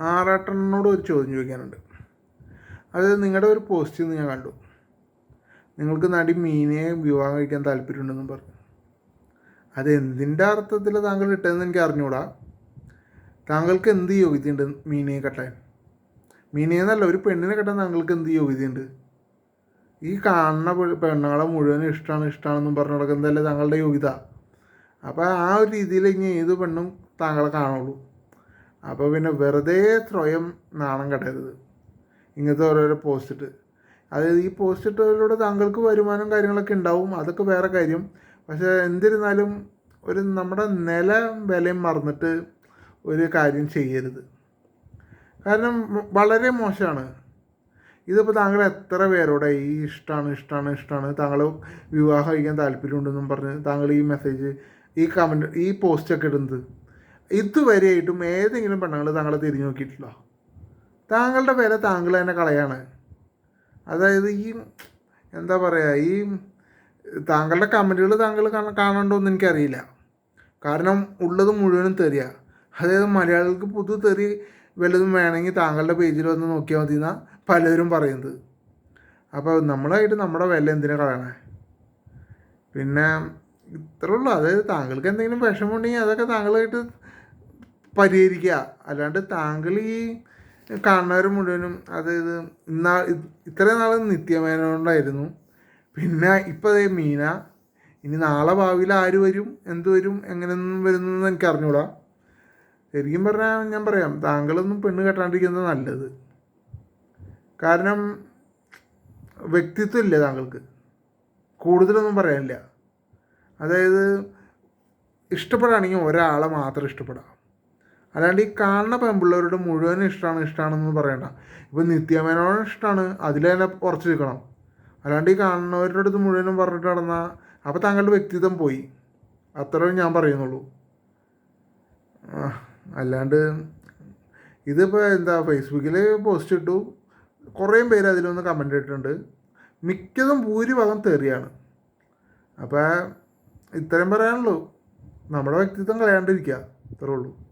ആറാട്ടനോട് ഒരു ചോദ്യം ചോദിക്കാനുണ്ട്. അത് നിങ്ങളുടെ ഒരു പോസ്റ്റിൽ നിന്ന് ഞാൻ കണ്ടു. നിങ്ങൾക്ക് നടി മീനെ വിവാഹം കഴിക്കാൻ താല്പര്യമുണ്ടെന്നും പറഞ്ഞു. അത് എന്തിന്റെ അർത്ഥത്തിൽ താങ്കൾ ഇട്ടതെന്ന് എനിക്ക് അറിഞ്ഞൂടാ. താങ്കൾക്ക് എന്ത് യോഗ്യതയുണ്ട് മീനയെ കെട്ടാൻ? മീനയെന്നല്ല ഒരു പെണ്ണിനെ കെട്ടാൻ താങ്കൾക്ക് എന്ത് യോഗ്യതയുണ്ട്? ഈ കാണുന്ന പെണ്ണുങ്ങളെ മുഴുവൻ ഇഷ്ടമാണ് ഇഷ്ടമാണെന്നും പറഞ്ഞു നടക്കുന്നതല്ലേ താങ്കളുടെ യോഗ്യത. അപ്പോൾ ആ ഒരു രീതിയിൽ ഇനി ഏത് പെണ്ണും താങ്കളെ കാണുള്ളൂ. അപ്പോൾ പിന്നെ വെറുതെ സ്വയം നാണം കെട്ടരുത്. ഇങ്ങനത്തെ ഓരോരോ പോസ്റ്റിട്ട് അതായത് ഈ പോസ്റ്റ് ഇട്ടതിലൂടെ താങ്കൾക്ക് വരുമാനം കാര്യങ്ങളൊക്കെ ഉണ്ടാവും. അതൊക്കെ വേറെ കാര്യം. പക്ഷേ എന്തിരുന്നാലും ഒരു നമ്മുടെ നില വിലയും മറന്നിട്ട് ഒരു കാര്യം ചെയ്യരുത്. കാരണം വളരെ മോശമാണ്. ഇതിപ്പോൾ താങ്കൾ എത്ര പേരോടെ ഈ ഇഷ്ടമാണ് ഇഷ്ടമാണ് ഇഷ്ടമാണ് താങ്കൾ വിവാഹം കഴിക്കാൻ താല്പര്യമുണ്ടെന്നും പറഞ്ഞ് താങ്കൾ ഈ മെസ്സേജ് ഈ കമന്റ് ഈ പോസ്റ്റൊക്കെ ഇടുന്നത്? ഇതുവരെയായിട്ടും ഏതെങ്കിലും പെണ്ണുങ്ങൾ താങ്കളെ തിരിഞ്ഞു നോക്കിയിട്ടുണ്ടോ? താങ്കളുടെ വില താങ്കൾ തന്നെ കളയാണ്. അതായത് ഈ എന്താ പറയുക ഈ താങ്കളുടെ കമന്റുകൾ താങ്കൾ കാണ- കാണണ്ടോന്ന് എനിക്കറിയില്ല. കാരണം ഉള്ളത് മുഴുവനും തെറിയ. അതായത് മലയാളികൾക്ക് പുതു തെറി വല്ലതും വേണമെങ്കിൽ താങ്കളുടെ പേജിൽ വന്ന് നോക്കിയാൽ മതി എന്നാണ് പലരും പറയുന്നത്. അപ്പോൾ നമ്മളായിട്ട് നമ്മുടെ വില എന്തിനാണ് കളയണേ? പിന്നെ ഇത്രയുള്ളൂ അതായത് താങ്കൾക്ക് എന്തെങ്കിലും വിഷമമുണ്ടെങ്കിൽ അതൊക്കെ താങ്കളായിട്ട് പരിഹരിക്കുക. അല്ലാണ്ട് താങ്കൾ ഈ കാണുന്നവർ മുഴുവനും അതായത് ഇന്നാ ഇത്രയും നാൾ നിത്യമേനോണ്ടായിരുന്നു. പിന്നെ ഇപ്പോൾ അതേ മീന ഇനി നാളെ ഭാവിയിൽ ആര് വരും? എന്ത് വരും? എങ്ങനെയൊന്നും വരുന്നു എന്ന് എനിക്ക് അറിഞ്ഞൂടാ. ശരിക്കും പറഞ്ഞാൽ ഞാൻ പറയാം താങ്കളൊന്നും പെണ്ണ് കെട്ടാണ്ടിരിക്കുന്നത് നല്ലത്. കാരണം വ്യക്തിത്വം ഇല്ല താങ്കൾക്ക്? കൂടുതലൊന്നും പറയാനില്ല. അതായത് ഇഷ്ടപ്പെടുകയാണെങ്കിൽ ഒരാളെ മാത്രം ഇഷ്ടപ്പെടാം. അല്ലാണ്ട് ഈ കാണുന്ന പെൺപിള്ളേരുടെ മുഴുവൻ ഇഷ്ടമാണ് ഇഷ്ടമാണെന്ന് പറയണ്ട. ഇപ്പം നിത്യമേനോട് ഇഷ്ടമാണ് അതിൽ തന്നെ ഉറച്ചു നിൽക്കണം അല്ലാണ്ട് ഈ കാണുന്നവരുടെ അടുത്ത് മുഴുവനും പറഞ്ഞിട്ട് നടന്നാൽ അപ്പോൾ താങ്കളുടെ വ്യക്തിത്വം പോയി. അത്രയും ഞാൻ പറയുന്നുള്ളൂ. അല്ലാണ്ട് ഇതിപ്പോൾ എന്താ ഫേസ്ബുക്കിൽ പോസ്റ്റ് ഇട്ടു. കുറേ പേര് അതിലൊന്ന് കമന്റ് ഇട്ടിട്ടുണ്ട്. മിക്കതും ഭൂരിഭാഗം തെറിയാണ്. അപ്പോൾ ഇത്രയും പറയാനുള്ളൂ. നമ്മുടെ വ്യക്തിത്വം കളയാണ്ടിരിക്കുക. അത്രേ ഉള്ളൂ.